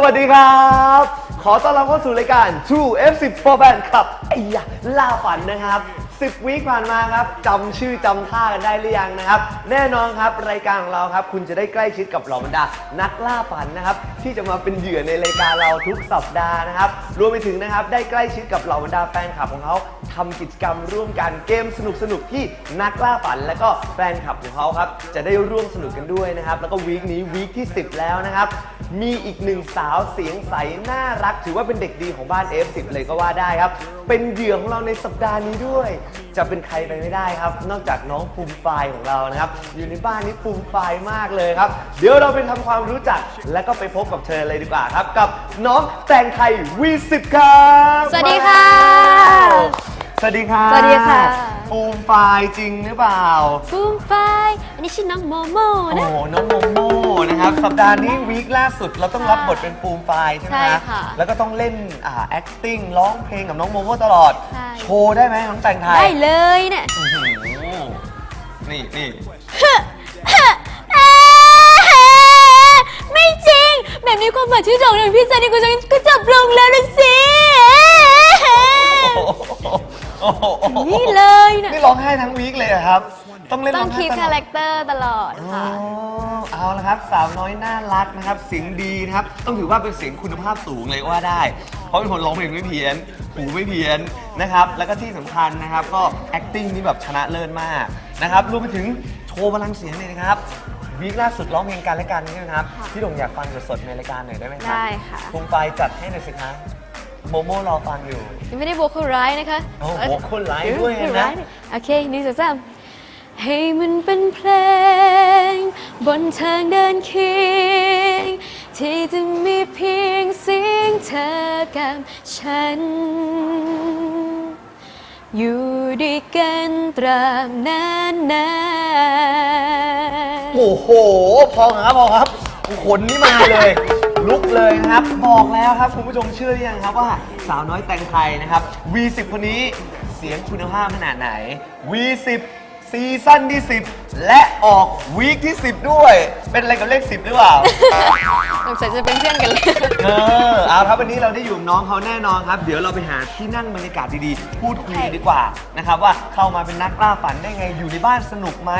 วสวัสดีครับ ขอต้อนรับเข้าสู่รายการ True F10 for Band ครับไอ้ยะล่าฝันนะครับ 10 วีคผ่านมาครับจำชื่อจำท่ากันได้หรือยังนะครับ แน่นอนครับรายการของเราครับ คุณจะได้ใกล้ชิดกับเหล่าบรรดานักล่าฝันนะครับ ที่จะมาเป็นเหยื่อในรายการเราทุกสัปดาห์นะครับ รวมไปถึงนะครับ ได้ใกล้ชิดกับเหล่าบรรดาแฟนคลับของเขาทำกิจกรรมร่วมกันเกมสนุกๆที่นักล่าฝัน และก็แฟนคลับของเขาครับจะได้ร่วมสนุกกันด้วยนะครับ แล้วก็วีคนี้วีคที่ 10 แล้วนะครับ มีอีกหนึ่งสาวเสียงใสน่ารัก ถือว่าเป็นเด็กดีของบ้าน F10 เลยก็ว่าได้ครับ เป็นเหยื่อของเราในสัปดาห์นี้ด้วยจะเป็นใครไปไม่ได้ครับ นอกจากน้องภูมิไฟล์ของเรานะครับ อยู่ในบ้านนี้ภูมิไฟล์มากเลยครับ เดี๋ยวเราไปทำความรู้จัก และก็ไปพบกับเธอเลยดีกว่าครับ กับน้องแตงไทย V10 ครับ สวัสดีค่ะ สวัสดีค่ะ สวัสดีค่ะภูมิไฟล์จริงหรือเปล่าฟูมไฟอันนี้ชื่อน้องโมโมโอ้นะโหน้องโมโม นะครับ สัปดาห์นี้วีคล่าสุดเราต้องรับบทเป็นปูมไฟล์ใช่ไหมใช่ฮะค่ะ แล้วก็ต้องเล่นอ่า acting ร้องเพลงกับน้องโมโมตลอด ใช่ โชว์ได้ไหมน้องแต่งไทยได้เลยเนี่ย อื้อหือนี่นี่ไม่จริง แบบนี้ความฝันชื่อโด่งดังพี่ซันนี่กูจะก็จบลงแล้วนะสิ โอ้โหโอ้โหนี่เลยนะนี่ร้องไห้ทั้งวีคเลยเหรอครับ ต้องเล่นต้ร้อองงไห้คีปตลคาอแรดคเตอร์ตลอดอ๋อค่ะ เอาละครับ สาวน้อยน่ารักนะครับเสียงดีนะครับ ต้องถือว่าเป็นเสียงคุณภาพสูงเลยก็ว่าได้ เพราะเป็นคนร้องเพลงไม่เพี้ยนหูไม่เพี้ยนนะครับ แล้วก็ที่สำคัญนะครับ ก็ acting นี่แบบชนะเลิศมากนะครับรวมไปถึงโชว์พลังเสียงเลยนะครับวีคล่าสุดร้องเพลงกันและกันใช่ไหมครับค่ะพี่หลงอยากฟังสดๆในรายการหน่อยได้ไหมครัได้ค่ะภูมิไฟจัดให้หน่อยสิคะโมโมรอฟังอยู่ ยังไม่ได้โวคอลไรส์นะคะโอ้ vocal line ด้วยนะ vocal line โอเคหนึ่งสองสาม ให้มันเป็นเพลง บนทางเดินเคียง ที่จะมีเพียงเสียงเธอกับฉัน อยู่ด้วยกันตราบนานนานโอ้โห พอครับพอครับขนนี่มาเลย ลุกเลยนะครับ บอกแล้วครับ คุณผู้ชมเชื่อหรือยังครับว่าสาวน้อยแต่งไทยนะครับ V10 คนนี้เสียงคุณภาพขนาดไหน V10 ซีซั่นที่ 10 และออกวีคที่ 10 ด้วย เป็นอะไรกับเลข 10 หรือเปล่า สงสัยจะเป็นเพื่อนกันเลย เออเอาครับวันนี้เราได้อยู่กับน้องเขาแน่นอนครับ เดี๋ยวเราไปหาที่นั่งบรรยากาศดีๆ พูดคุยกันดีกว่านะครับว่าเข้ามาเป็นนักล่าฝันได้ไงอยู่ในบ้านสนุกไหม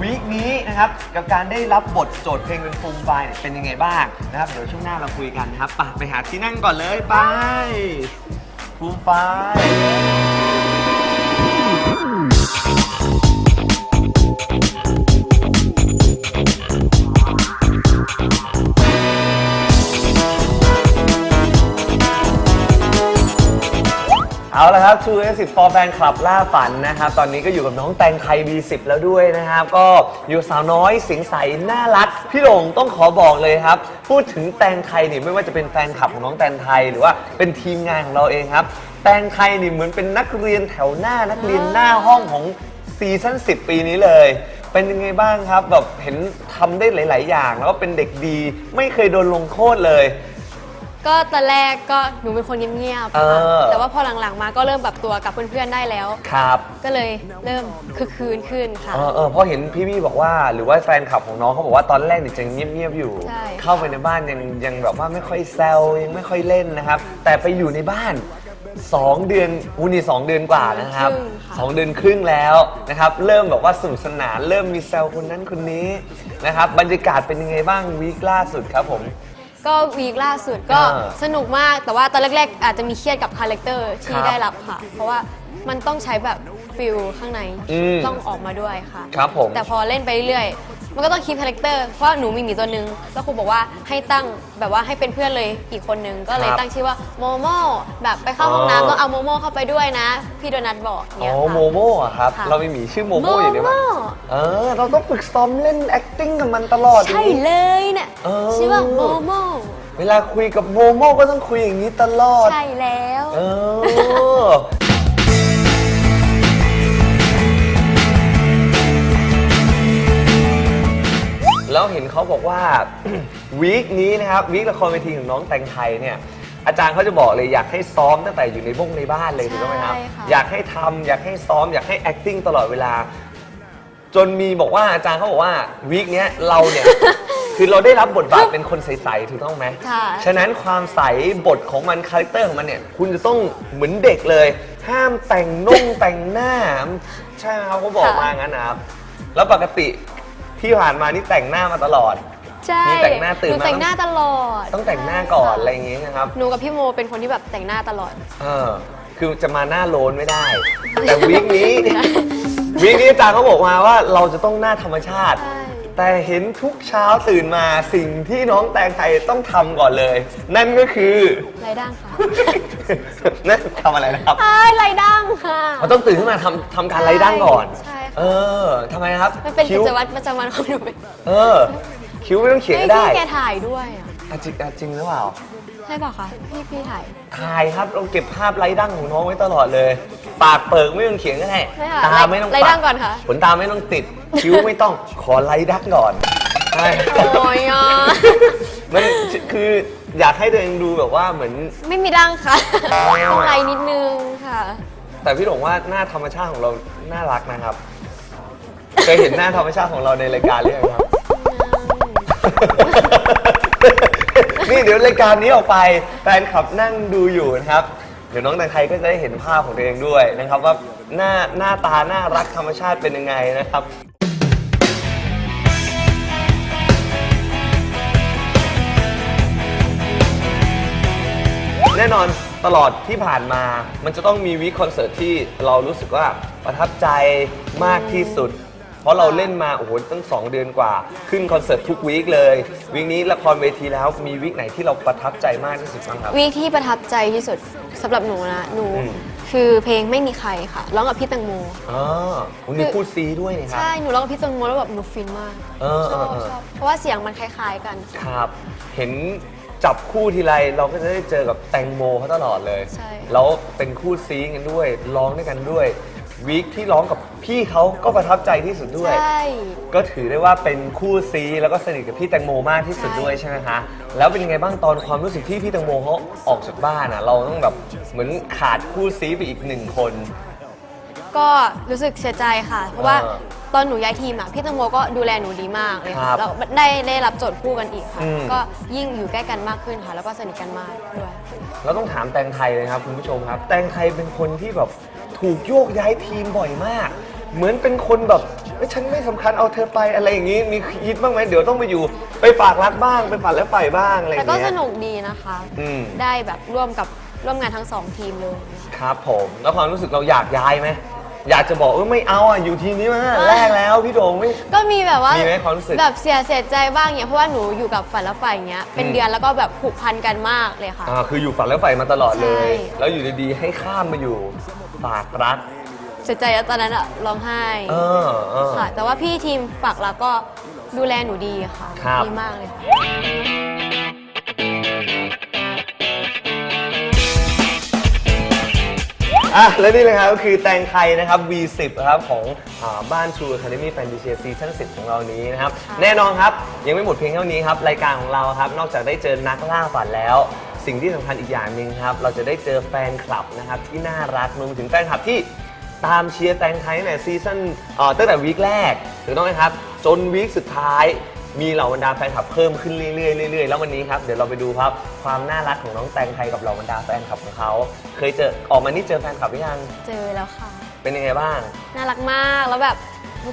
วีคนี้นะครับกับการได้รับบทโจทย์เพลงเป็นฟูมไฟล์เนี่ยเป็นยังไงบ้างนะครับเดี๋ยวช่วงหน้าเราคุยกันนะครับไปไปหาที่นั่งก่อนเลยไปฟูมไฟล์ เอาละครับ True S10 for Fan Club ล่าฝันนะครับ ตอนนี้ก็อยู่กับน้องแตงไทย B10 แล้วด้วยนะครับ ก็อยู่สาวน้อยสียงใสน่ารัก พี่หลงต้องขอบอกเลยครับ พูดถึงแตงไทยนี่ไม่ว่าจะเป็นแฟนคลับของน้องแตงไทยหรือว่าเป็นทีมงานของเราเองครับ แตงไทยนี่เหมือนเป็นนักเรียนแถวหน้านักเรียนหน้าห้องของซีซั่น10 ปีนี้เลย เป็นยังไงบ้างครับแบบเห็นทำได้หลาย ๆ อย่าง แล้วก็เป็นเด็กดี ไม่เคยโดนลงโทษเลย ก็ตอนแรกก็หนูเป็นคนเงียบๆเอค่ะอ แต่ว่าพอหลังๆมาก็เริ่มปรับตัวกับเพื่อนๆได้แล้ว ครับก็เลยเริ่มคือคืนขึ้นค่ะ เออเออเพราะเห็นพี่พี่บอกว่า หรือว่าแฟนคลับของน้องเขาบอกว่าตอนแรกเนี่ยจะเงียบๆอยู่ ใช่ เข้าไปในบ้านยังยังแบบว่าไม่ค่อยแซวยังไม่ค่อยเล่นนะครับ แต่ไปอยู่ในบ้าน 2 เดือนอูนี่สองเดือนกว่านะครับครึ่งค่ะ สองเดือนครึ่งแล้วนะครับ เริ่มแบบว่าสนุกสนาน เริ่มมีแซวคนนั้นคนนี้นะครับบรรยากาศเป็นยังไงบ้างวีคล่าสุดครับผม ก็วีคล่าสุดก็อ่าสนุกมากแต่ว่าตอนแรกๆ อาจจะมีเครียดกับคาแรคเตอร์คที่รับได้รับค่ะ เพราะว่ามันต้องใช้แบบฟิลข้างในอืมต้องออกมาด้วยค่ะ ครับผม แต่พอเล่นไปเรื่อยๆ มันก็ต้องคีปคาแรคเตอร์เพราะหนูมีหมีตัวหนึงแล้วครูบอกว่าให้ตั้งแบบว่าให้เป็นเพื่อนเลยอีกคนนึงก็เลยครับตั้งชื่อว่าโมโมแบบไปเข้าห้องอ๋อ น้ำต้องเอาโมโมเข้าไปด้วยนะ พี่โดนัทบอกอ๋เนี่ยอค่ะ โมโม่อะครับ ค่ะเราไม่มีชื่อโมโม่อยู่ในบ้านโมเออ เราต้องฝึกซ้อมเล่น acting กับมันตลอด ใช่อย่างนี้เลยเนี่ยเออ ชื่อว่าโมโมเวลาคุยกับโมโม่ก็ต้องคุยอย่างนี้ตลอด ใช่แล้ว เออ เห็นเขาบอกว่า วีคนี้นะครับวีคละครเวทีของน้องแตงไทยเนี่ยอาจารย์เขาจะบอกเลยอยากให้ซ้อมตั้งแต่อยู่ในบ้งในบ้านเลยถูกต้องไหมครับ ใช่ค่ะ อยากให้ทำอยากให้ซ้อมอยากให้ acting ตลอดเวลา จนมีบอกว่าอาจารย์เขาบอกว่าวีคเนี้ยเราเนี่ย คือเราได้รับบทบาทเป็นคนใสๆถูกต้องไหมค่ะ ฉะนั้นความใสบทของมันคาแรคเตอร์ของมันเนี่ยคุณจะต้องเหมือนเด็กเลย ห้ามแต่งนุ่งแต่งหน้า ใช่ไหมครับเขาบอกมางั้นนะครับ แล้วปกติ ที่ผ่านมานี่แต่งหน้ามาตลอด ใช่มีแต่งหน้าตื่นหนูมา แต่งหน้าตลอดต้องแต่งหน้าก่อนอะไรอย่างงี้นะครับ หนูกับพี่โมเป็นคนที่แบบแต่งหน้าตลอด เออคือจะมาหน้าโลนไม่ได้ แต่วีคนี้ วีคนี้อาจารย์เขาบอกมาว่าเราจะต้องหน้าธรรมชาติ ใช่ แต่เห็นทุกเช้าตื่นมาสิ่งที่น้องแตงไทยต้องทำก่อนเลย นั่นก็คือ ไรดั้งค่ะ นั่นทำอะไรนะครับ ใช่ไรดั้งค่ะ เราต้องตื่นขึ้นมาทำทำการไล่ดั้งก่อน ใช่ค่ะ เออทำไมครับมันเป็นคิ้กิวจวัตรประจำวันของหนูเออ คิ้วไม่ต้องเขียนให้ก็ได้พี่แกถ่ายด้วยอะอะจริงอะจริงหรือเปล่าใช่เปล่าคะพี่พี่ถ่าย ถ่ายครับเราเก็บภาพไล่ดั้งของน้องไว้ตลอดเลย ปากเปิกไม่ต้องเขียนก็ได้ไม่ค่ะตาไม่ต้องไล่ปัดั้งก่อนค่ะ ขนตาไม่ต้องติด คิ้วไม่ต้องขอไล่ดั้งก่อนใช่ โอ้ยอะมันคืออยากให้ตัวเองดูแบบว่าเหมือน ไม่มีดั้งค่ะต้องไรนิดนึงค่ะ แต่พี่หลงว่าหน้าธรรมชาติของเราน่ารักนะครับ เคยเห็นหน้าธรรมชาติของเราในรายการหรือยังครับ นี่เดี๋ยวรายการนี้ออกไปแฟนคลับนั่งดูอยู่นะครับ เดี๋ยวน้องแตงไทยก็จะได้เห็นภาพของตัวเองด้วยนะครับ ว่าหน้าหน้าตาน่ารักธรรมชาติเป็นยังไงนะครับ แน่นอนตลอดที่ผ่านมา มันจะต้องมีวีคคอนเสิร์ตที่เรารู้สึกว่าประทับใจมากที่สุด ราะเราเล่นมาโอ้โหตั้ง 2 เดือนกว่า ขึ้นคอนเสิร์ตทุกวีคเลยวีคนี้ละครเวทีแล้วมีวีคไหนที่เราประทับใจมากที่สุดบ้างครับ วีคที่ประทับใจที่สุดสำหรับหนูนะหนู อืม คือเพลงไม่มีใครค่ะร้องกับพี่แตังโม อ๋อวันนี้พูดซีด้วยนี่ครับ ใช่หนูร้องกับพี่แตังโมแล้วแบบหนูฟินมากเออชอบเออเออ ชอบเพราะว่าเสียงมันคล้าย ๆ กัน ครับ เห็นจับคู่ทีไรเราก็จะได้เจอกับแตงโมเขาตลอดเลย ใช่ แล้วเป็นคู่ซีกันด้วย ร้องด้วยกันด้วย วีคที่ร้องกับพี่เขาก็ประทับใจที่สุดด้วย ใช่ ก็ถือได้ว่าเป็นคู่ซีแล้วก็สนิทกับพี่แตงโมมากที่สุดใช่ด้วยใช่ไหมคะแล้วเป็นยังไงบ้างตอนความรู้สึกที่พี่แตงโมเขาออกจากบ้านอะ เราต้องแบบเหมือนขาดคู่ซีไปอีกหนึ่งคน ก็รู้สึกเสียใจค่ะ เพราะว่าเออตอนหนูย้ายทีมอะพี่แตังโมก็ดูแลหนูดีมากเลยครัค่ะบแล้วได้ได้รับโจทย์คู่กันอีกค่ะ อืม ก็ยิ่งอยู่ใกล้กันมากขึ้นค่ะ แล้วก็สนิทกันมากด้วย เราต้องถามแตงไทยเลยครับคุณผู้ชมครับ แตงไทยเป็นคนที่แบบ ถูกโยกย้ายทีมบ่อยมาก เหมือนเป็นคนแบบเอ้ยฉันไม่สำคัญเอาเธอไปอะไรอย่างนี้ มีคิดบ้างไหมเดี๋ยวต้องไปอยู่ ไปฝากรักบ้างไปฝากแล้วไปบ้างอะไรอแต่ย่างก็เงี้สย นุกดีนะคะ อืม ได้แบบร่วมกับร่วมงานทั้งสองทีมเลย ครับผมแล้วความรู้สึกเราอยากย้ายไหมอยากจะบอกเออไม่เอาอะอยู่ทีมนี้มาตั้งแต่แรกแล้วพี่โดงไม่ ก็มีแบบว่ามีไหมความรู้สึก แบบเสียเสียใจบ้างเนี่ยเพราะว่าหนูอยู่กับฝันและฝ่ายอย่างเงี้ยเป็นอืมเดือนแล้วก็แบบผูกพันกันมากเลยค่ะ อ่าคืออยู่ฝันแล้วใฝ่มาตลอดเลย ใช่ แล้วอยู่ดีๆให้ข้ามมาอยู่ ฝากรัก เสียใจแล้วตอนนั้นอะร้องไห้เออเออ ค่ะ แต่ว่าพี่ทีมฝากรักก็ดูแลหนูดีค่ะครับ ดีมากเลยค่ะอะและนี่เลยครับก็คือแตงไทยนะครับ V10 นะครับของอาบ้าน True Academy Fantasy Season 10 ของเรานี้นะครับค่ะแน่นอนครับ ยังไม่หมดเพียงเท่านี้ครับ รายการของเราครับ นอกจากได้เจอนักล่าฝันแล้ว สิ่งที่สำคัญอีกอย่างหนึ่งครับ เราจะได้เจอแฟนคลับนะครับที่น่ารักรวมถึงแฟนคลับที่ตามเชียร์แตงไทยตั้งแต่ซีซั่นเอ่อตั้งแต่วีคแรกถูกต้องไหมครับ จนวีคสุดท้าย มีเหล่าบรรดาแฟนคลับเพิ่มขึ้นเรื่อยๆเรื่อยๆแล้ววันนี้ครับเดี๋ยวเราไปดูครับความน่ารักของน้องแตงไทยกับเหล่าบรรดาแฟนคลับของเขาเคยเจอออกมานี่เจอแฟนคลับหรือยังเจอแล้วค่ะ เป็นยังไงบ้าง น่ารักมากแล้วแบบ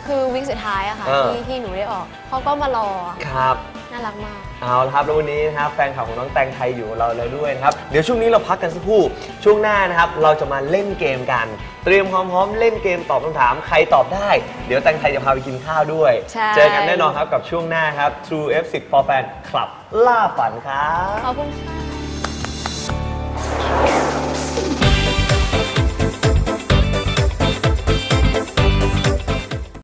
คือวิกสุดท้ายอะค่ะเออ ที่ที่หนูได้ออกเขาก็มารอ ครับ น่ารักมาก เอาละครับแล้ววันนี้นะครับแฟนคลับของน้องแตงไทยอยู่กับเราเลยด้วยนะครับเดี๋ยวช่วงนี้เราพักกันสักครู่ช่วงหน้านะครับเราจะมาเล่นเกมกัน เตรียมความพร้อมเล่นเกมตอบคำถามใครตอบได้ เดี๋ยวแตงไทยจะพาไปกินข้าวด้วย ใช่ เจอกันแน่นอนครับกับช่วงหน้าครับ True F10 for Fan คลับล่าฝันครับ ขอบคุณค่ะ